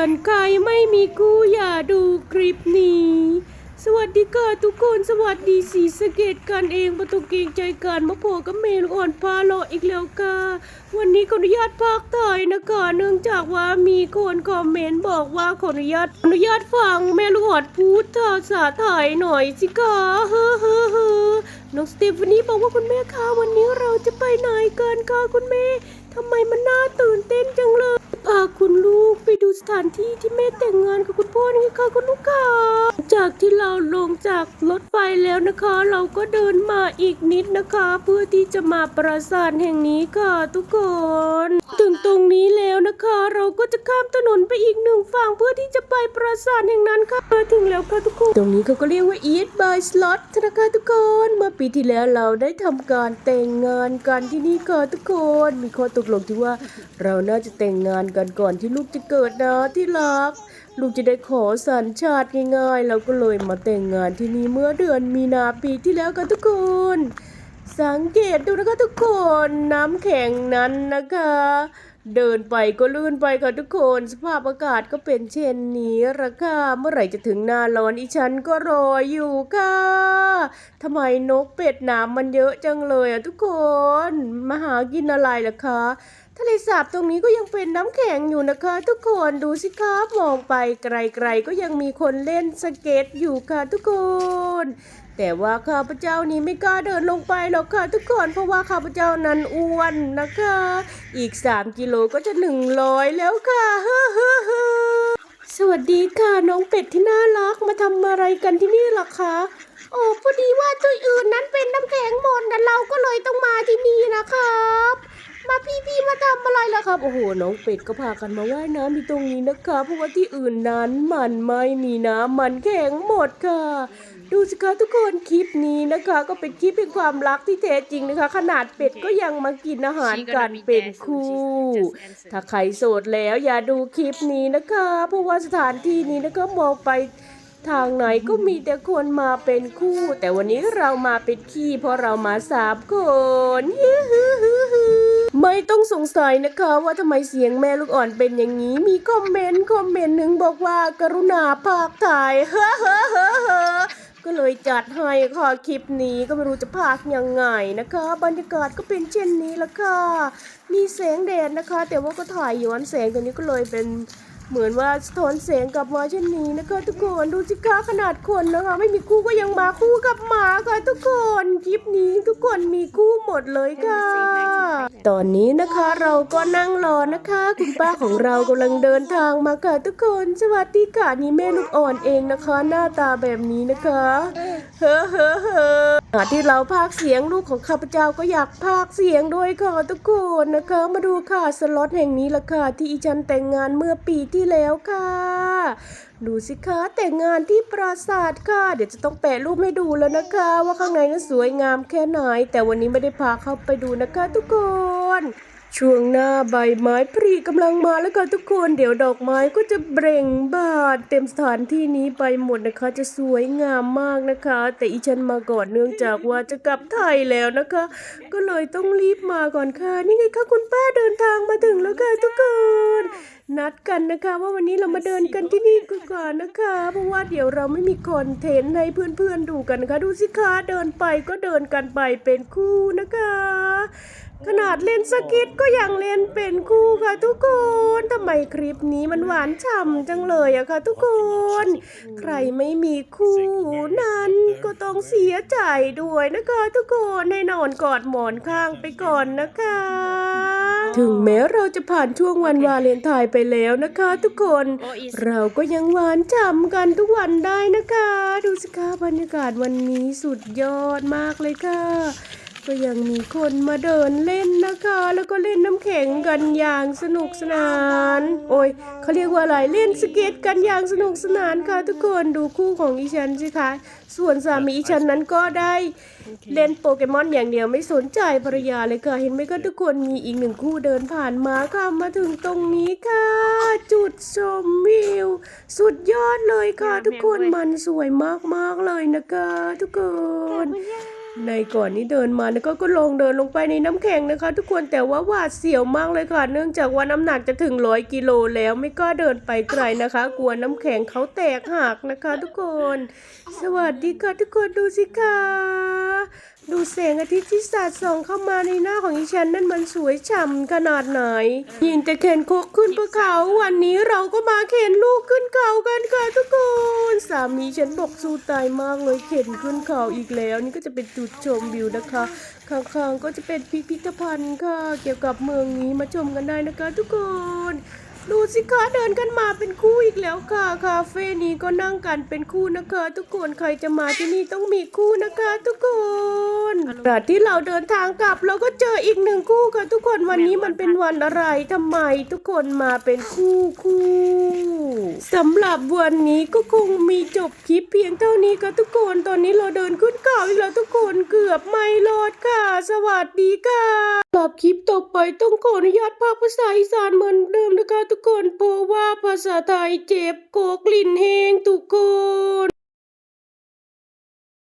อนใครไม่มีคู่อย่าดูคลิปนี้ สวัสดีค่ะทุกคนสวัสดีสีสะเกตกันเองประตูเกรงใจกันมาโผล่กับเมลอ่อนพาโลอีกแล้วค่ะวันนี้ขออนุญาตพากถ่ายนะคะเนื่องจากว่ามีคนคอมเมนต์บอกว่าขออนุญาตอนุญาตฟังแม่ลูอ่อนพูดภาษาไทยหน่อยสิคะเฮ้อเฮ้อเฮ้อน้องสเตฟานี่บอกว่าคุณแม่คะวันนี้เราจะไปไหนกันคะคุณแม่ ทำไมมันน่าตื่นเต้นจังเลย พาคุณลูกไปดูสถานที่ที่แม่แต่งงานกับคุณพ่อนี่ค่ะคุณลูกค่ะจากที่เราลงจากรถไฟแล้วนะคะ เราก็เดินมาอีกนิดนะคะ เพื่อที่จะมาปราสาทแห่งนี้ค่ะทุกคน งตรงนี้แล้วนะคะ เราก็จะข้ามถนนไปอีกหนึ่งฝั่งเพื่อที่จะไปปราสาทแห่งนั้นค่ะมาถึงแล้วค่ะทุกคน ตรงนี้เขาก็เรียกว่า Eat by Slot นะคะทุกคน เมื่อปีที่แล้วเราได้ทำการแต่งงานกันที่นี่ค่ะทุกคน มีข้อตกลงที่ว่าเราน่าจะแต่งงานกันก่อนที่ลูกจะเกิดนะที่รักลูกจะได้ขอสัญชาติง่ายๆ เราก็เลยมาแต่งงานที่นี่เมื่อเดือนมีนาปีที่แล้วกันทุกคน สังเกตดูนะคะทุกคนน้ำแข็งนั้นนะคะ เดินไปก็ลื่นไปค่ะทุกคน สภาพอากาศก็เป็นเช่นนี้ละค่ะเมื่อไหร่จะถึงหน้าร้อนอีฉันก็รออยู่ค่ะทำไมนกเป็ดน้ำมันเยอะจังเลยอะทุกคน มาหากินอะไรล่ะคะ ทะเลสาบตรงนี้ก็ยังเป็นน้ำแข็งอยู่นะคะ ทุกคนดูสิครับมองไปไกลๆก็ยังมีคนเล่นสเก็ตอยู่ค่ะทุกคน แต่ว่าข้าพเจ้านี้ไม่กล้าเดินลงไปหรอกค่ะทุกคนเพราะว่าข้าพเจ้านั้นอ้วนนะคะ อีก 3 กิโลก็จะ 100 แล้วค่ะสวัสดีค่ะน้องเป็ดที่น่ารักมาทำอะไรกันที่นี่ล่ะคะโอ้พอดีว่าที่อื่นนั้นเป็นน้ำแข็งหมดนะเราก็เลยต้องมาที่นี่นะครับ มาพี่พี่ๆมาทำอะไรล่ะครับ โอ้โหน้องเป็ดก็พากันมาว่ายน้ำที่ตรงนี้นะคะ เพราะว่าที่อื่นนั้นมันไม่มีน้ำมันแข็งหมดค่ะ ดูสิคะทุกคนคลิปนี้นะคะ ก็เป็นคลิปเป็นความรักที่แท้จริงนะคะ ขนาดเป็ดก็ยังมากินอาหารกันเป็นคู่ ถ้าใครโสดแล้วอย่าดูคลิปนี้นะคะ เพราะว่าสถานที่นี้นะคะมองไปทางไหนก็มีแต่คนมาเป็นคู่ แต่วันนี้เรามาเป็นขี้เพราะเรามาสามคนยูฮูฮูฮู ไม่ต้องสงสัยนะคะว่าทำไมเสียงแม่ลูกอ่อนเป็นอย่างนี้ มีคอมเมนต์คอมเมนต์หนึ่งบอกว่ากรุณาภาคถ่ายเฮ้อเฮ้อเฮ้อเฮ้อก็เลยจัดให้ค่ะคลิปนี้ก็ไม่รู้จะพากยังไงนะคะ บรรยากาศก็เป็นเช่นนี้ละค่ะ มีแสงแดดนะคะ แต่ว่าก็ถ่ายย้อนแสงตัวนี้ก็เลยเป็นเหมือนว่าสะท้อนแสงกลับมาเช่นนี้นะคะ ทุกคนดูสิคะขนาดคนนะคะ ไม่มีคู่ก็ยังมาคู่กับหมาค่ะทุกคนคลิปนี้ทุกคนมีคู่หมดเลยค่ะ ตอนนี้นะคะเราก็นั่งรอนะคะ คุณป้าของเรากำลังเดินทางมาค่ะทุกคน สวัสดีค่ะนี่แม่ลูกอ่อนเองนะคะ หน้าตาแบบนี้นะคะเฮ้อเฮ้อเฮ้อที่เราพากเสียงลูกของข้าพเจ้าก็อยากพากเสียงด้วยค่ะทุกคนนะคะ มาดูค่ะสล็อตแห่งนี้ละค่ะที่อีฉันแต่งงานเมื่อปีที่แล้วค่ะดูสิคะแต่งงานที่ปราสาทค่ะ เดี๋ยวจะต้องแปะรูปให้ดูแล้วนะคะ ว่าข้างในนั้นสวยงามแค่ไหน แต่วันนี้ไม่ได้พาเข้าไปดูนะคะ ทุกคน ช่วงหน้าใบไม้ผลิกำลังมาแล้วค่ะทุกคน เดี๋ยวดอกไม้ก็จะเบ่งบานเต็มสถานที่นี้ไปหมดนะคะ จะสวยงามมากนะคะ แต่อีฉันมาก่อนเนื่องจากว่าจะกลับไทยแล้วนะคะ ก็เลยต้องรีบมาก่อนค่ะ นี่ไงคะคุณป้าเดินทางมาถึงแล้วค่ะทุกคนนัดกันนะคะ ว่าวันนี้เรามาเดินกันที่นี่ก่อนนะคะ เพราะว่าเดี๋ยวเราไม่มีคอนเทนต์ให้เพื่อนๆดูกันนะคะ ดูสิคะเดินไปก็เดินกันไปเป็นคู่นะคะขนาดเล่นสกิตก็ยังเล่นเป็นคู่ค่ะทุกคนทำไมคลิปนี้มันหวานฉ่ำจังเลยอะค่ะทุกคน ใครไม่มีคู่นั้นก็ต้องเสียใจด้วยนะคะทุกคนให้นอนกอดหมอนข้างไปก่อนนะคะ ถึงแม้เราจะผ่านช่วงวันวาเลนไทน์ไปแล้วนะคะ ทุกคน เราก็ยังหวานฉ่ำกันทุกวันได้นะคะ ดูสิคะบรรยากาศวันนี้สุดยอดมากเลยค่ะ ก็ยังมีคนมาเดินเล่นนะคะ แล้วก็เล่นน้ำแข็งกันอย่างสนุกสนาน โอ้ยเขาเรียกว่าอะไรเล่นสเก็ตกันอย่างสนุกสนานค่ะทุกคนดูคู่ของอีฉันสิคะส่วนสามีอีฉันนั้นก็ได้เล่นโปเกมอนอย่างเดียวไม่สนใจภรรยาเลยค่ะเห็นไหมคะทุกคนมีอีกหนึ่งคู่เดินผ่านมาค่ะมาถึงตรงนี้ค่ะ จุดชมวิว สุดยอดเลยค่ะ ทุกคนมันสวยมากๆเลยนะคะ ทุกคน ในก่อนนี้เดินมานะก็ก็ลงเดินลงไปในน้ำแข็งนะคะ ทุกคนแต่ว่าหวาดเสียวมากเลยค่ะ เนื่องจากว่าน้ำหนักจะถึงร้อยกิโลแล้วไม่กล้าเดินไปไกลนะคะ กลัวน้ำแข็งเขาแตกหักนะคะ ทุกคน สวัสดีค่ะทุกคนดูสิค่ะ ดูแสงอาทิตย์ที่สาดส่องเข้ามาในหน้าของอีฉันนั่นมันสวยฉ่ำขนาดไหน ยินแต่เข็นโคกขึ้นภูเขา วันนี้เราก็มาเข็นลูกขึ้นเขากันค่ะทุกคน สามีฉันบอกสู้ตายมากเลยเข็นขึ้นเขาอีกแล้ว นี่ก็จะเป็นจุดชมวิวนะคะข้างๆก็จะเป็นพิพิธภัณฑ์ค่ะ เกี่ยวกับเมืองนี้มาชมกันได้นะคะ ทุกคน ดูสิคะเดินกันมาเป็นคู่อีกแล้วค่ะ คาเฟ่นี้ก็นั่งกันเป็นคู่นะคะ ทุกคนใครจะมาที่นี่ต้องมีคู่นะคะ ทุกคนขณะที่เราเดินทางกลับเราก็เจออีกหนึ่งคู่ค่ะ ทุกคนวันนี้มันเป็นวันอะไรทำไม ทุกคนมาเป็นคู่คู่สำหรับวันนี้ก็คงมีจบคลิปเพียงเท่านี้ค่ะทุกคนตอนนี้เราเดินขึ้นเขาอีกแล้วทุกคนเกือบไม่รอดค่ะ สวัสดีค่ะับคลิปต่อไปต้องขออนุญาตภาคภาษาอีสานเหมือนเดิมนะคะทุกคน เพราะว่าภาษาไทยเจ็บโกกลิ่นแหงทุกคน